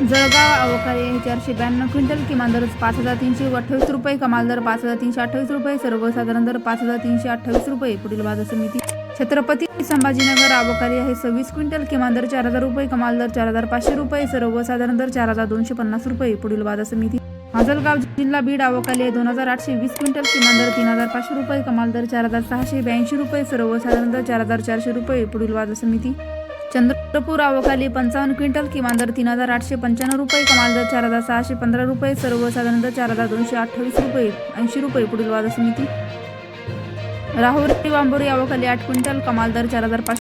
जळगाव अवकाळी हे चारशे ब्याण्णव क्विंटल किमान दर पाच हजार तीनशे अठ्ठावीस रुपये कमाल दर पाच हजार तीनशे अठ्ठावीस रुपये सर्वसाधारण दर पाच हजार तीनशे अठ्ठावीस रुपये. पुढील बाजार समिती छत्रपती संभाजीनगर अवकाळी आहे सव्वीस क्विंटल किमान दर चार हजार रुपये कमाल दर चार हजार पाचशे रुपये सर्वसाधारण दर चार हजार दोनशे पन्नास रुपये. पुढील बाजार समिती माजलगाव जिल्हा बीड अवकाळी आहे दोन हजार आठशे वीस क्विंटल किमान दर तीन हजार पाचशे रुपये कमाल दर चार हजार सहाशे ब्याऐंशी रुपये सर्वसाधारण दर चार हजार चारशे रुपये. पुढील बाजार समिती चंद्रपूर आवकाली पंचावन्न क्विंटल किमान दर तीन हजार आठशे पंच्याण्णव रुपये कमाल दर चार हजार सहाशे पंधरा रुपये सर्वसाधारण दर चार हजार दोनशे अठ्ठावीस रुपये ऐंशी रुपये पुढील वाद समिती. राहुरी वांबोरी आवकाली आठ क्विंटल कमाल दर चार हजार पाचशे